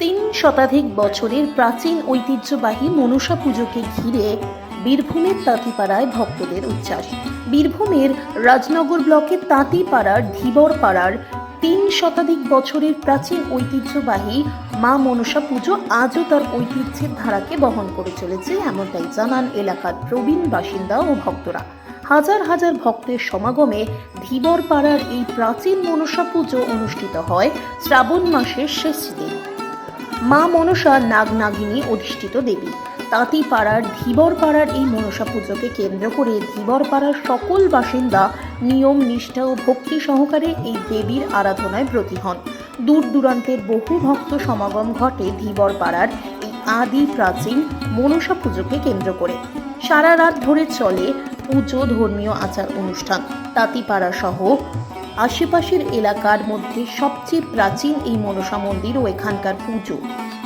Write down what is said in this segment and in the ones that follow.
তিন শতাধিক বছরের প্রাচীন ঐতিহ্যবাহী মনসা পুজোকে ঘিরে বীরভূমের তাঁতিপাড়ায় ভক্তদের উচ্ছ্বাস। বীরভূমের রাজনগর ব্লকের তাঁতিপাড়ার ধীবর পাড়ার তিন শতাধিক বছরের প্রাচীন ঐতিহ্যবাহী মা মনসা পুজো আজও তার ঐতিহ্যের ধারাকে বহন করে চলেছে, এমনটাই জানান এলাকার প্রবীণ বাসিন্দা ও ভক্তরা। হাজার হাজার ভক্তের সমাগমে ধীবর পাড়ার এই প্রাচীন মনসা পুজো অনুষ্ঠিত হয় শ্রাবণ মাসের শেষ দিন। মা মনসা নাগনাগিনী অধিষ্ঠিত দেবী। তাঁতিপাড়ার ধীবর পাড়ার এই মনসা পুজোকে কেন্দ্র করে ধীবর পাড়ার সকল বাসিন্দা নিয়ম, নিষ্ঠা ও ভক্তি সহকারে এই দেবীর আরাধনায় ব্রতী হন। দূর দূরান্তের বহু ভক্ত সমাগম ঘটে ধীবর পাড়ার এই আদি প্রাচীন মনসা পুজোকে কেন্দ্র করে। সারা রাত ধরে চলে পুজো ধর্মীয় আচার অনুষ্ঠান। তাঁতিপাড়া সহ আশেপাশের এলাকার মধ্যে সবচেয়ে প্রাচীন এই মনসা মন্দির ও এখানকার পুজো।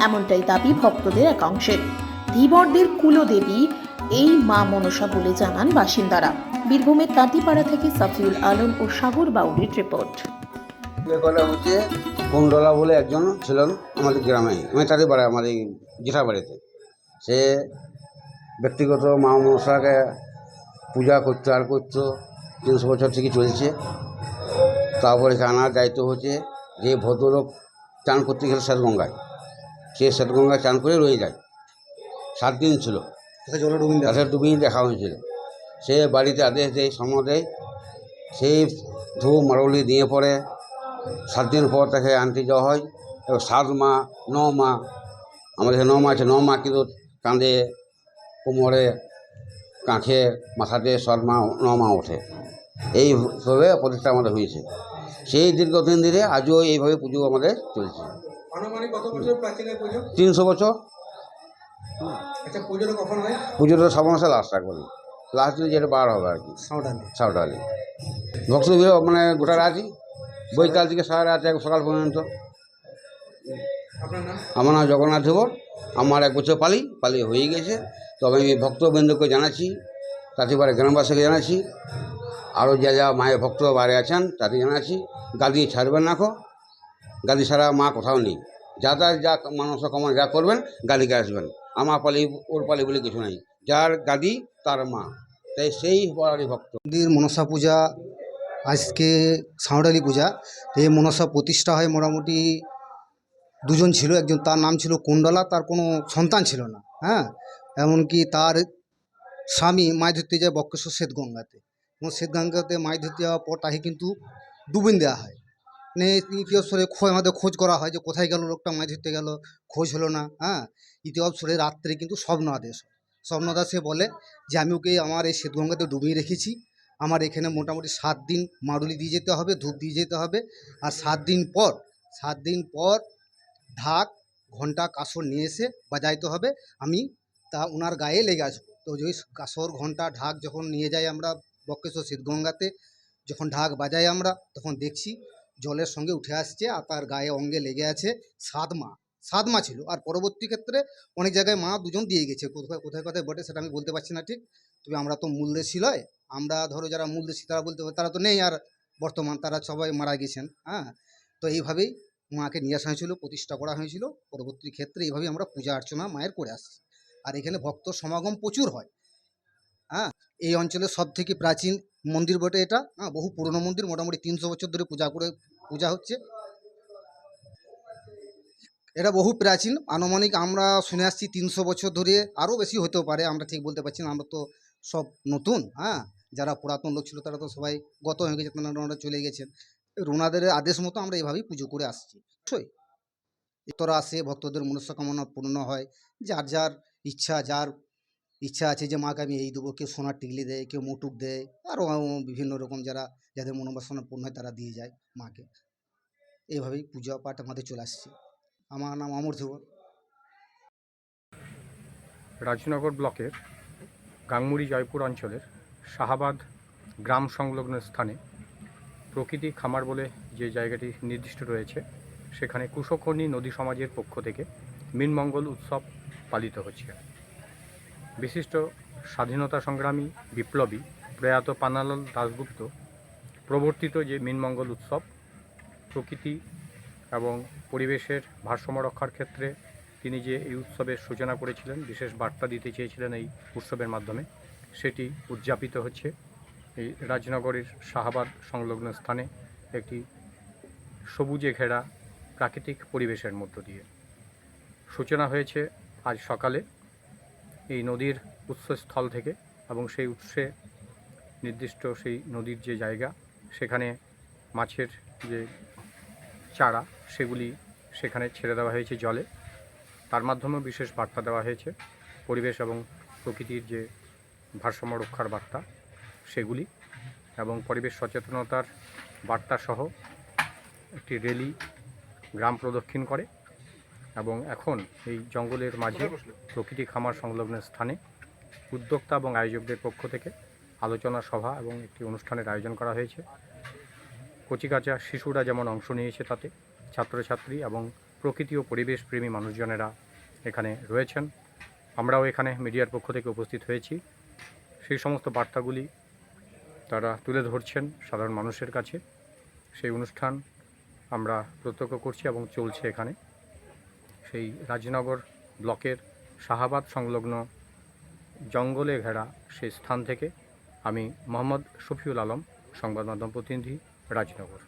এমনটাই দাবি ভক্তদের একাংশের। ধীবরদের কুলদেবী এই মা মনসা বলে জানান বাসিন্দারা। বীরভূমের তাঁতিপাড়া থেকে সাফিউল আলম ও সাগর বাউরির রিপোর্ট। হচ্ছে কুণ্ডলা বলে একজন ছিলেন আমাদের গ্রামে। মানে তাদের বাড়ি আমার এই জেঠা বাড়িতে সে ব্যক্তিগত মা মনসাকে পূজা করতো আর করতো, তিনশো বছর থেকে চলছে। তারপরে আনার দায়িত্ব হচ্ছে যে ভদ্রলোক চান করতে গেলে শ্বেতগঙ্গায়। সে শ্বেতগঙ্গায় চান করে রয়ে যায়। সাত দিন ছিল। তাতে ডুবিয়ে দেখা হয়েছিল। সে বাড়িতে আদেশ দেয় সময় দেয়। সেই ধূপ মারলি দিয়ে পরে সাত দিন পর তাকে আনতে যাওয়া হয়। এবং সাত মা ন মা আমাদের ন মা আছে ন মা কিন্তু কাঁধে কোমরে কাঁখে মাথাতে সব মা ন মা ওঠে। এইভাবে প্রতিষ্ঠা আমাদের হয়েছে। সেই দীর্ঘদিন ধরে আজও এইভাবে পুজো আমাদের চলছে। তিনশো বছর। আচ্ছা পুজোটা সব মাসে লাস্ট একবারে লাস্ট দিন যেটা বার হবে আর কি। সাউটালি ভক্তদের মানে গোটা রাতই। বৈকাল থেকে সারা রাত এক সকাল পর্যন্ত। আমার নাম জগন্নাথ দেবর। আমার এক বছর পালি পালি হয়ে গেছে। তবে আমি ভক্তবৃন্দকে জানাচ্ছি তাতে গ্রামবাসীকে জানাচ্ছি। আরও যা যা মায়ের ভক্ত বাইরে আছেন তাতে জানাচ্ছি গাদি ছাড়বেন না খো গাদি ছাড়া মা কোথাও নেই। যা তার যা মানুষ কমন যা করবেন গাদিকে আসবেন। আমার পালি, ওর পালি বলে কিছু নাই। যার গাদি তার মা। তাই সেই বড়ারই ভক্ত। মন্দির মনসা পূজা, আজকে সাঁওড়ালি পূজা। এই মনসা প্রতিষ্ঠা হয় মোটামুটি দুজন ছিল, একজন তার নাম ছিল কুণ্ডলা, তার কোনো সন্তান ছিল না হ্যাঁ? এমনকি তার স্বামী মাছ ধরতে যায় বক্রেশ্বর শ্বেতগঙ্গাতে এবং শ্বেতগঙ্গাতে মাছ ধরতে যাওয়ার পর তাকে কিন্তু ডুবিন দেওয়া হয়। মানে ইতিহাসরে খোঁজ, আমাদের খোঁজ করা হয় যে কোথায় গেল, লোকটা মাছ ধরতে গেল, খোঁজ হলো না হ্যাঁ? ইতিহাস ইতিহাসরে রাত্রে কিন্তু স্বপ্ন আদেশ স্বপ্ন আদেশে বলে যে, আমি ওকে আমার এই শ্বেতগঙ্গাতে ডুবিয়ে রেখেছি। আমার এখানে মোটামুটি সাত দিন মারুলি দিয়ে যেতে হবে, ধূপ দিয়ে যেতে হবে। আর সাত দিন পর, সাত দিন পর ঢাক ঘণ্টা কাসর নিয়ে এসে বাজাইতে হবে। আমি তা ওনার গায়ে লেগে আসব তো ওই কাসর ঘণ্টা ঢাক যখন নিয়ে যাই আমরা বক্রেশ্বর শীতগঙ্গাতে যখন ঢাক বাজাই আমরা, তখন দেখছি জলের সঙ্গে উঠে আসছে আর তার গায়ে অঙ্গে লেগে আছে সাত মা সাত মা ছিল। আর পরবর্তী ক্ষেত্রে অনেক জায়গায় মা দুজন দিয়ে গেছে। কোথায় কোথায় কোথায় বটে সেটা আমি বলতে পারছি না ঠিক। তবে আমরা তো মূলদেশী লয়। আমরা ধরো যারা মূল মূলদেশী তারা বলতে তারা তো নেই। আর বর্তমান তারা সবাই মারা গেছেন। হ্যাঁ? তো এইভাবেই মাকে নিয়ে আসা হয়েছিল, প্রতিষ্ঠা করা হয়েছিল। পরবর্তী ক্ষেত্রে এইভাবেই আমরা পূজা অর্চনা মায়ের করে আসছি। আর এখানে ভক্ত সমাগম প্রচুর হয়। হ্যাঁ? এই অঞ্চলের সব থেকে প্রাচীন মন্দির বটে এটা। হ্যাঁ বহু পুরনো মন্দির, মোটামুটি তিনশো বছর ধরে পূজা করে, পূজা হচ্ছে। এটা বহু প্রাচীন। আনুমানিক আমরা শুনে আসছি তিনশো বছর ধরে, আরও বেশি হতেও পারে, আমরা ঠিক বলতে পারছি না। আমরা তো সব নতুন হ্যাঁ। যারা পুরাতন লোক ছিল, তারা তো সবাই গত হয়ে গেছে, তারা ওনারা চলে গেছেন। ওনাদের আদেশ মতো আমরা এভাবেই পুজো করে আসছি। অবশ্যই। ইতরা আসে, ভক্তদের মনস্কামনা পূর্ণ হয়। যার যার ইচ্ছা, যার ইচ্ছা আছে যে, মাকে আমি এই দেবো। কেউ সোনার টিকলি দেয়, কেউ মুটুক দেয়। আরও বিভিন্ন রকম যারা, যাদের মনোবাসনা পূর্ণ হয়, তারা দিয়ে যায় মাকে। এইভাবেই পূজা পাঠ আমাদের চলে আসছে। আমার নাম অমর ধুবর রাজনগর ব্লকের গাংমুড়ি জয়পুর অঞ্চলের শাহাবাদ গ্রাম সংলগ্ন স্থানে প্রকৃতি খামার বলে যে জায়গাটি নির্দিষ্ট রয়েছে, সেখানে কুশখনি নদী সমাজের পক্ষ থেকে মিনমঙ্গল উৎসব পালিত হচ্ছে। বিশিষ্ট স্বাধীনতা সংগ্রামী বিপ্লবী প্রয়াত পানালাল দাশগুপ্ত প্রবর্তিত যে মিনমঙ্গল উৎসব, প্রকৃতি এবং পরিবেশের ভারসাম্য রক্ষার ক্ষেত্রে তিনি যে এই উৎসবের সূচনা করেছিলেন, বিশেষ বার্তা দিতে চেয়েছিলেন এই উৎসবের মাধ্যমে, সেটি উদযাপিত হচ্ছে এই রাজনগরের শাহাবাদ সংলগ্ন স্থানে একটি সবুজে ঘেরা প্রাকৃতিক পরিবেশের মধ্য দিয়ে। সূচনা হয়েছে আজ সকালে। এই নদীর উৎসস্থল থেকে এবং সেই উৎসে নির্দিষ্ট সেই নদীর যে জায়গা, সেখানে মাছের যে চারা, সেগুলি সেখানে ছেড়ে দেওয়া হয়েছে জলে। তার মাধ্যমেও বিশেষ বার্তা দেওয়া হয়েছে। পরিবেশ এবং প্রকৃতির যে ভারসাম্য রক্ষার বার্তা, সেগুলি এবং পরিবেশ সচেতনতার বার্তা সহ একটি র্যালি গ্রাম প্রদক্ষিণ করে। এবং এখন এই জঙ্গলের মাঝে প্রকৃতি খামার সংলগ্ন স্থানে উদ্যোক্তা এবং আয়োজকদের পক্ষ থেকে আলোচনা সভা এবং একটি অনুষ্ঠানের আয়োজন করা হয়েছে। কচিকাচা শিশুরা যেমন অংশ নিয়েছে তাতে ছাত্রছাত্রী এবং প্রকৃতি ও পরিবেশ প্রেমী মানুষজনেরা এখানে রয়েছেন। আমরাও এখানে মিডিয়ার পক্ষ থেকে উপস্থিত হয়েছি। সেই সমস্ত বার্তাগুলি তারা তুলে ধরছেন সাধারণ মানুষের কাছে। সেই অনুষ্ঠান আমরা প্রত্যক্ষ করছি এবং চলছে এখানে। সেই রাজনগর ব্লকের শাহাবাদ সংলগ্ন জঙ্গলে ঘেরা সেই স্থান থেকে আমি মোহাম্মদ শফিউল আলম, সংবাদ মাধ্যম প্রতিনিধি, রাজনগর।